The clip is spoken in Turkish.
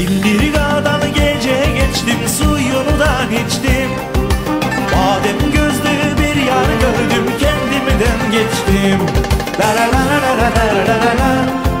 Bildirir adalı gece geçtim suyunu da geçtim Badem gözlü bir yar gördüm kendimden geçtim. La la la la la la la la.